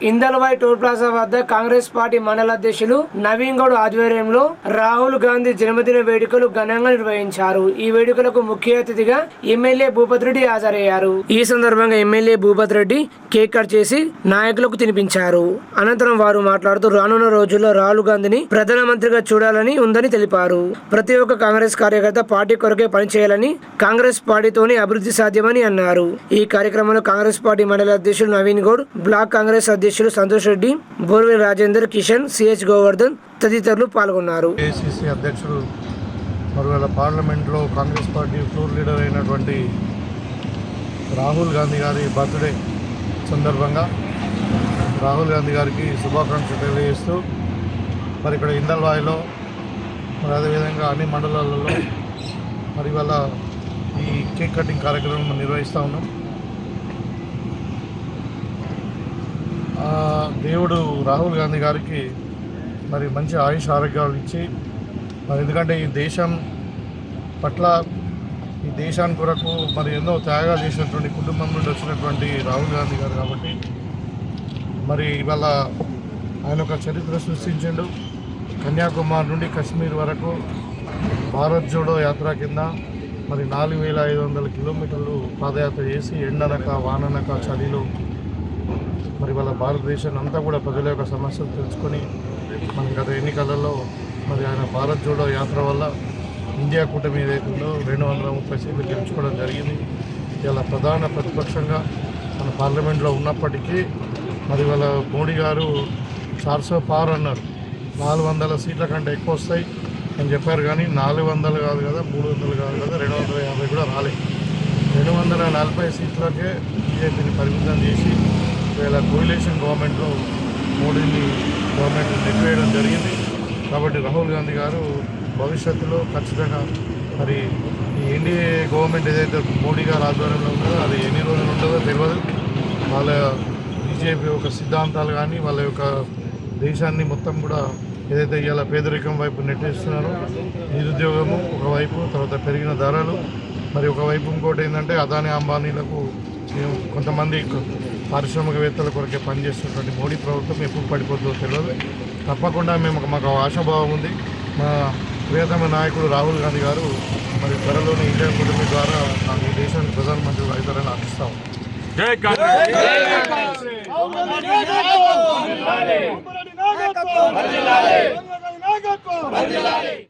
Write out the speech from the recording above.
Indalwai toll plaza వద్ద Congress party మండల అధ్యక్షులు నవీన్ గౌడ్ ఆధ్వర్యంలో రాహుల్ గాంధీ జన్మదిన వేడుకలు ఘనంగా నిర్వహించారు. ఈ వేడుకలకు ముఖ్య అతిథిగా ఎమ్మెల్యే భూపత్ రెడ్డి హాజరయ్యారు. ఈ సందర్భంగా MLA Bhupath Reddy cake cut చేసి నాయకులకు తినిపించారు. అనంతరం వారు మాట్లాడుతూ రానున్న రోజుల్లో రాహుల్ గాంధీని ప్రధానమంత్రిగా చూడాలని ఉందని తెలిపారు. ప్రతి ఒక్క కాంగ్రెస్ కార్యకర్త పార్టీ కొరకే పనిచేయాలని కాంగ్రెస్ పార్టీతోనే అభివృద్ధి సాధ్యమని అన్నారు. ఈ కార్యక్రమంలో కాంగ్రెస్ పార్టీ మండల అధ్యక్షులు నవీన్ గౌడ్ బ్లాక్ కాంగ్రెస్ అధ్యక్షులు సంతోష్ రెడ్డి బోర్వెల్ రాజేందర్ కిషన్ సిహెచ్ గోవర్ధన్ తదితరులు పాల్గొన్నారు. ఏసీసీ అధ్యక్షుడు మరోవేళ పార్లమెంట్లో కాంగ్రెస్ పార్టీ ఫ్లోర్ లీడర్ అయినటువంటి రాహుల్ గాంధీ గారి బర్త్డే సందర్భంగా రాహుల్ గాంధీ గారికి శుభాకాంక్షలు తెలియజేస్తూ మరి ఇక్కడ ఇందల్వాయిలో మరి అదేవిధంగా అన్ని మండలాలలో మరి ఇవాళ ఈ కేక్ కటింగ్ కార్యక్రమం నిర్వహిస్తూ ఉన్నాం. దేవుడు రాహుల్ గాంధీ గారికి మరి మంచి ఆయుష్ ఆరోగ్యాలు ఇచ్చి మరి ఎందుకంటే ఈ దేశం పట్ల ఈ దేశానికి కొరకు మరి ఎన్నో త్యాగాలు చేసినటువంటి కుటుంబం నుండి వచ్చినటువంటి రాహుల్ గాంధీ గారు కాబట్టి మరి ఇవాళ ఆయన ఒక చరిత్ర సృష్టించిండు. కన్యాకుమారి నుండి కశ్మీర్ వరకు భారత్ జోడో యాత్ర కింద మరి నాలుగు వేల ఐదు వందల కిలోమీటర్లు పాదయాత్ర చేసి ఎండనక వాననక చలిలో మరి వాళ్ళ భారతదేశాన్ని అంతా కూడా ప్రజల యొక్క సమస్యలు తెలుసుకొని మన గత ఎన్నికలలో మరి ఆయన భారత్ జోడో యాత్ర వల్ల ఇండియా కూటమి ఏదైతుందో రెండు వందల ముప్పై సీట్లు గెలుచుకోవడం జరిగింది. ఇలా ప్రధాన ప్రతిపక్షంగా మన పార్లమెంట్లో ఉన్నప్పటికీ మరి వాళ్ళ మోడీ గారు చార్సో పార్ అన్నారు. నాలుగు వందల సీట్ల కంటే ఎక్కువ వస్తాయి అని చెప్పారు కానీ నాలుగు వందలు కాదు కదా మూడు వందలు కాదు కదా రెండు వందల యాభై కూడా రాలేదు రెండు వందల నలభై సీట్లకే బీజేపీని పరిమితం చేసి ఒకవేళ కోయిలేషన్ గవర్నమెంట్లో మోడీని గవర్నమెంట్ నెట్టివేయడం జరిగింది. కాబట్టి రాహుల్ గాంధీ గారు భవిష్యత్తులో ఖచ్చితంగా మరి ఈ ఎన్డీఏ గవర్నమెంట్ ఏదైతే మోడీ గారు ఆధ్వర్యంలో ఉందో అది ఎన్ని రోజులు ఉంటుందో తెలియదు. వాళ్ళ బీజేపీ యొక్క సిద్ధాంతాలు కానీ వాళ్ళ యొక్క దేశాన్ని మొత్తం కూడా ఏదైతే ఇవాళ పేదరికం వైపు నెట్టేస్తున్నారో నిరుద్యోగము ఒకవైపు తర్వాత పెరిగిన ధరలు. మరి ఒకవైపు ఇంకోటి ఏంటంటే అదాని అంబానీలకు మేము కొంతమంది పారిశ్రామికవేత్తల కొరకే పనిచేస్తున్నటువంటి మోడీ ప్రభుత్వం ఎప్పుడు పడిపోతుందో తెలియదు. తప్పకుండా మేము మాకు ఆశాభావం ఉంది. మా ప్రియతమ నాయకుడు రాహుల్ గాంధీ గారు మరి త్వరలోనే ఇండియా కుటుంబం ద్వారా నాకు ఈ దేశానికి ప్రధానమంత్రి అవుతారని ఆశిస్తాం. జై కాంగ్రెస్! నాయకత్వం